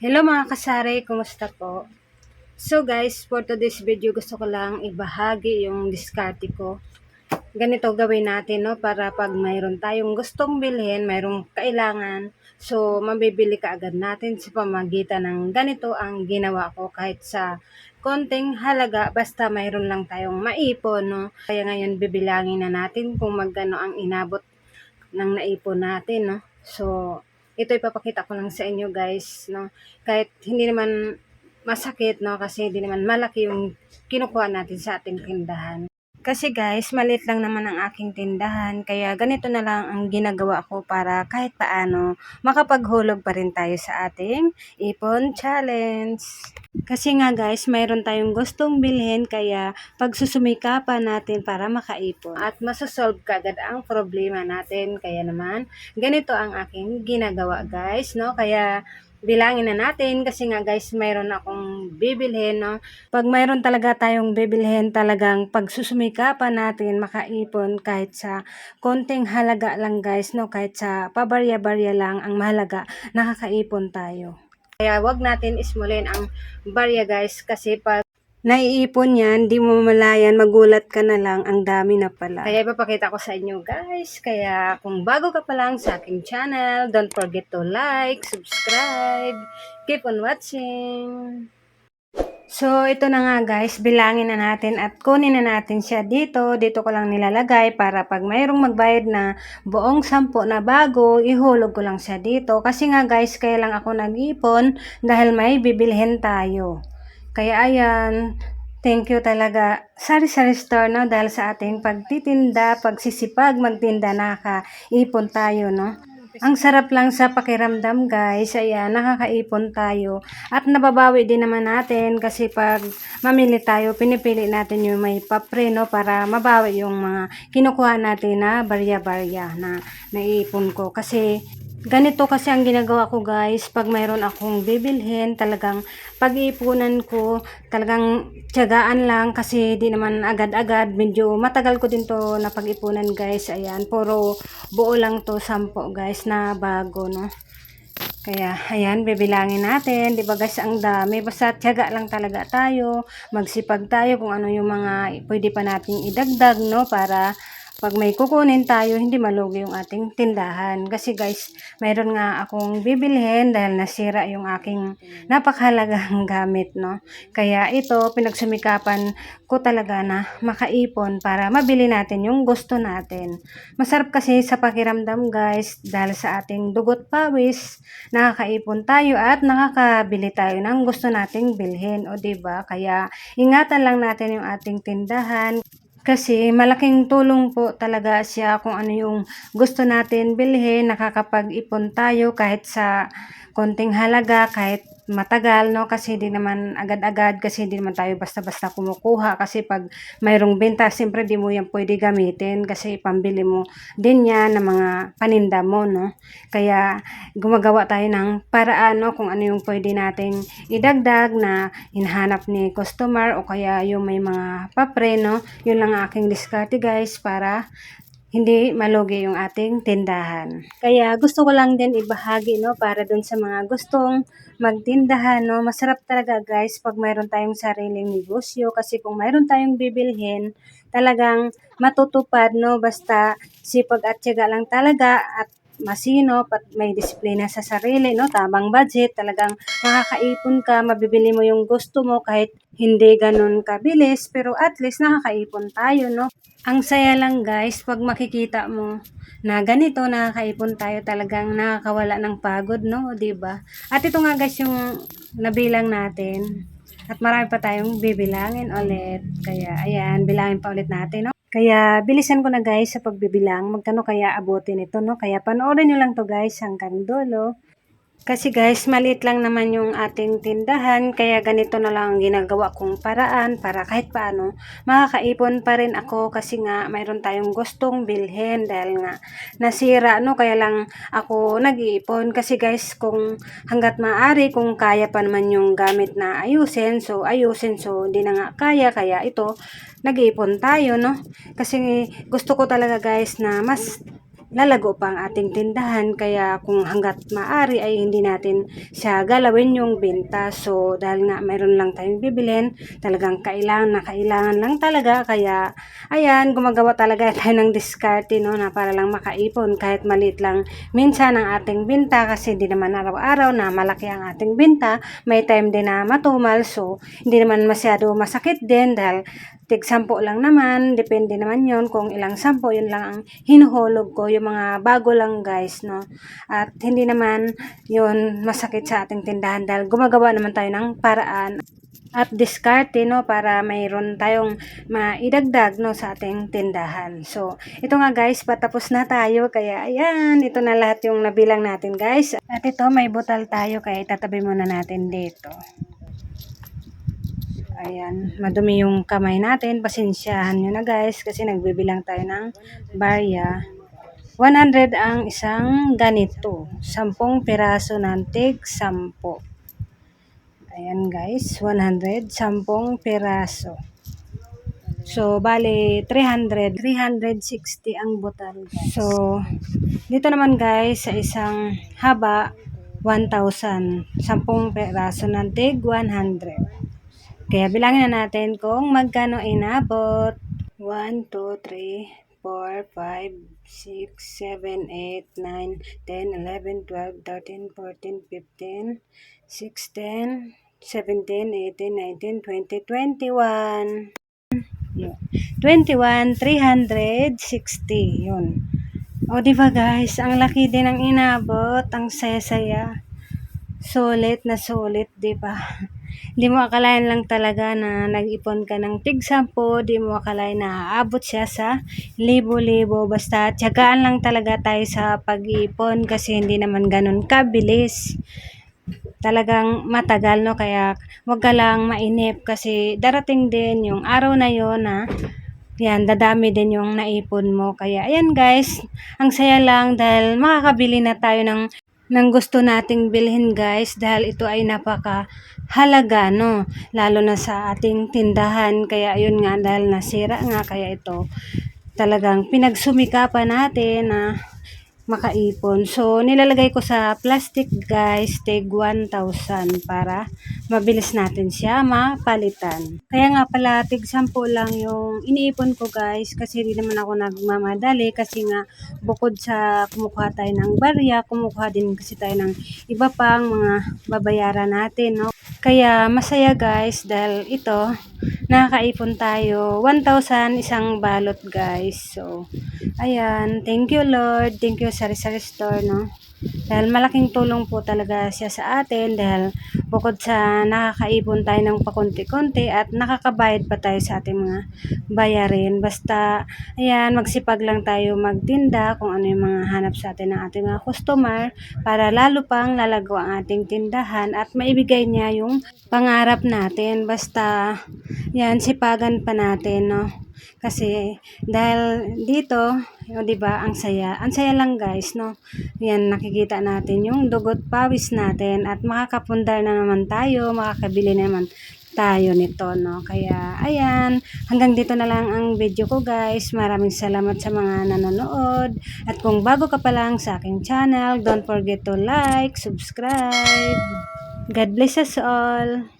Hello mga kasari, kumusta po? So guys, for today's video gusto ko lang ibahagi yung diskarte ko. Ganito gawin natin no para pag mayroon tayong gustong bilhin, mayroong kailangan, so mabibili ka agad natin sa pamagitan ng ganito ang ginawa ko kahit sa konting halaga basta mayroon lang tayong maipon no. Kaya ngayon bibilangin na natin kung magkano ang inabot ng naipon natin no. So ito ipapakita ko lang sa inyo guys no? Kahit hindi naman masakit no? Kasi hindi naman malaki yung kinukuha natin sa ating tindahan kasi guys, maliit lang naman ang aking tindahan, kaya ganito na lang ang ginagawa ko para kahit paano makapaghulog pa rin tayo sa ating ipon challenge. Kasi nga guys, mayroon tayong gustong bilhin, kaya pagsusumikapan natin para makaipon at masosolve kagad ang problema natin. Kaya naman, ganito ang aking ginagawa guys, no? Kaya bilangin na natin kasi nga guys mayroon akong bibilhin no? Pag mayroon talaga tayong bibilhin talagang pagsusumikapan natin makaipon kahit sa konting halaga lang guys no? Kahit sa pabarya-barya lang ang mahalaga nakakaipon tayo. Kaya wag natin ismulin ang barya guys kasi pag naiipon yan, di mo malayan, magulat ka na lang, ang dami na pala. Kaya ipapakita ko sa inyo guys, kaya kung bago ka pa lang sa aking channel, don't forget to like, subscribe, keep on watching. So, ito na nga guys, bilangin na natin at kunin na natin siya dito. Dito ko lang nilalagay para pag mayroong magbayad na buong sampo na bago, ihulog ko lang siya dito. Kasi nga guys, kaya lang ako nag-ipon dahil may bibilhin tayo. Kaya ayan, thank you talaga Sari Sari Store no dahil sa ating pagtitinda, pagsisipag magtinda nakaipon tayo no. Ang sarap lang sa pakiramdam guys, ayan, nakakaipon tayo. At nababawi din naman natin kasi pag mamili tayo, pinipili natin yung may papre, no, para mabawi yung mga kinukuha natin na barya-barya na naipon ko. Kasi Ganito kasi ang ginagawa ko guys, pag mayroon akong bibilhin, talagang pag-iipunan ko, talagang tiyagaan lang kasi di naman agad-agad, medyo matagal ko din to na pag-ipunan guys, ayan, puro buo lang to, sampo guys, na bago, no. Kaya, ayan, bibilangin natin, di ba guys, ang dami, basta tiyaga lang talaga tayo, magsipag tayo kung ano yung mga pwede pa nating idagdag, no, para pag may kukunin tayo, hindi malugi yung ating tindahan. Kasi guys, mayroon nga akong bibilhin dahil nasira yung aking napakahalagang gamit, no? Kaya ito, pinagsumikapan ko talaga na makaipon para mabili natin yung gusto natin. Masarap kasi sa pakiramdam guys, dahil sa ating dugot pawis, nakakaipon tayo at nakakabili tayo ng gusto nating bilhin, o ba diba? Kaya ingatan lang natin yung ating tindahan. Kasi malaking tulong po talaga siya kung ano yung gusto natin bilhin, nakakapag-ipon tayo kahit sa konting halaga, kahit matagal, no? Kasi di naman agad-agad, kasi di naman tayo basta-basta kumukuha. Kasi pag mayroong benta, siyempre di mo yan pwede gamitin kasi pambili mo din yan ng mga paninda mo, no? Kaya gumagawa tayo ng paraan, no? Kung ano yung pwede nating idagdag na hinahanap ni customer o kaya yung may mga papre, no? Yun lang ang aking diskarte guys para hindi malugi yung ating tindahan. Kaya gusto ko lang din ibahagi no para dun sa mga gustong magtindahan no. Masarap talaga guys pag mayroon tayong sariling negosyo kasi kung mayroon tayong bibilhin, talagang matutupad no basta sipag at tiyaga lang talaga at masino, at may disiplina sa sarili, no? Tamang budget, talagang makakaipon ka, mabibili mo yung gusto mo kahit hindi ganun kabilis, pero at least nakakaipon tayo, no? Ang saya lang guys, pag makikita mo na ganito, nakakaipon tayo talagang nakakawala ng pagod, no? 'di ba? At ito nga guys yung nabilang natin. At marami pa tayong bibilangin ulit. Kaya ayan, bilangin pa ulit natin, no? Kaya bilisan ko na guys sa pagbibilang. Magkano kaya abutin ito, no? Kaya panoorin nyo lang to guys hanggang dulo. Kasi guys, maliit lang naman yung ating tindahan, kaya ganito na lang ang ginagawa kong paraan para kahit paano makakaipon pa rin ako kasi nga mayroon tayong gustong bilhin dahil nga nasira no? Kaya lang ako nag-iipon. Kasi guys kung hanggat maaari kung kaya pa naman yung gamit na ayusin so ayusin so hindi na nga kaya kaya ito nag-iipon tayo no? Kasi gusto ko talaga guys na mas lalago pa ang ating tindahan kaya kung hanggat maari ay hindi natin siya galawin yung benta. So dahil nga mayroon lang tayong bibilin talagang kailangan na kailangan lang talaga. Kaya ayan gumagawa talaga tayo ng diskarte no na para lang makaipon kahit maliit lang minsan ang ating benta kasi hindi naman araw-araw na malaki ang ating benta may time din na matumal so hindi naman masyado masakit din dahil tig sampo lang naman, depende naman yon kung ilang sampo, yun lang ang hinuhulog ko, yung mga bago lang guys, no. At hindi naman yun masakit sa ating tindahan dahil gumagawa naman tayo ng paraan at diskarte no para mayroon tayong maidagdag no sa ating tindahan. So, ito nga guys, patapos na tayo kaya ayan, ito na lahat yung nabilang natin guys. At ito may butal tayo kaya itatabi muna natin dito. Ayan, madumi yung kamay natin. Pasensyahan nyo na guys kasi nagbibilang tayo ng barya. 100 ang isang ganito. 10 piraso ng tig 10. Ayan guys, 100. 10 piraso. So, bali 300. 360 ang butal guys. So, dito naman guys sa isang haba 1,000. 10 piraso ng tig 100. Kaya bilangin na natin kung magkano inabot. 1, 2, 3, 4, 5, 6, 7, 8, 9, 10, 11, 12, 13, 14, 15, 16, 17, 18, 19, 20, 21. Yun. 21, 360. Yun. O, di ba guys? Ang laki din ang inabot. Ang saya-saya. Sulit na sulit, di ba? Di mo akalain lang talaga na nag-ipon ka ng tig sampo, di mo akalain na aabot siya sa libo-libo. Basta tiyagaan lang talaga tayo sa pag-ipon kasi hindi naman ganun kabilis. Talagang matagal no kaya wag ka lang mainip kasi darating din yung araw na yon na yan, dadami din yung naipon mo. Kaya, ayan guys, ang saya lang dahil makakabili na tayo ng ng gusto nating bilhin guys dahil ito ay napaka halaga no lalo na sa ating tindahan kaya ayun nga dahil nasira nga kaya ito talagang pinagsumikapan natin na makaipon. So, nilalagay ko sa plastic guys, tig 1,000 para mabilis natin siya mapalitan. Kaya nga pala, tig 10 lang yung iniipon ko guys kasi hindi naman ako nagmamadali kasi nga bukod sa kumukuha tayo ng barya, kumukuha din kasi tayo ng iba pang mga babayaran natin. No? Kaya masaya guys dahil ito, nakakaipon tayo. 1,000 isang balot guys. So, ayan. Thank you Lord. Thank you Sari Sari Store, no? Dahil malaking tulong po talaga siya sa atin dahil bukod sa nakakaipon tayo ng pakunti-kunti at nakakabayad pa tayo sa ating mga bayarin. Basta, ayan, magsipag lang tayo magtinda kung ano yung mga hanap sa atin ng ating mga customer para lalo pang lalago ang ating tindahan at maibigay niya yung pangarap natin. Basta, yan, sipagan pa natin, no? Kasi dahil dito, o di ba, ang saya. Ang saya lang guys, no. Yan nakikita natin yung dugot pawis natin at makakapundar na naman tayo, makakabili naman tayo nito, no. Kaya ayan, hanggang dito na lang ang video ko guys. Maraming salamat sa mga nanonood. At kung bago ka pa lang sa aking channel, don't forget to like, subscribe. God bless us all.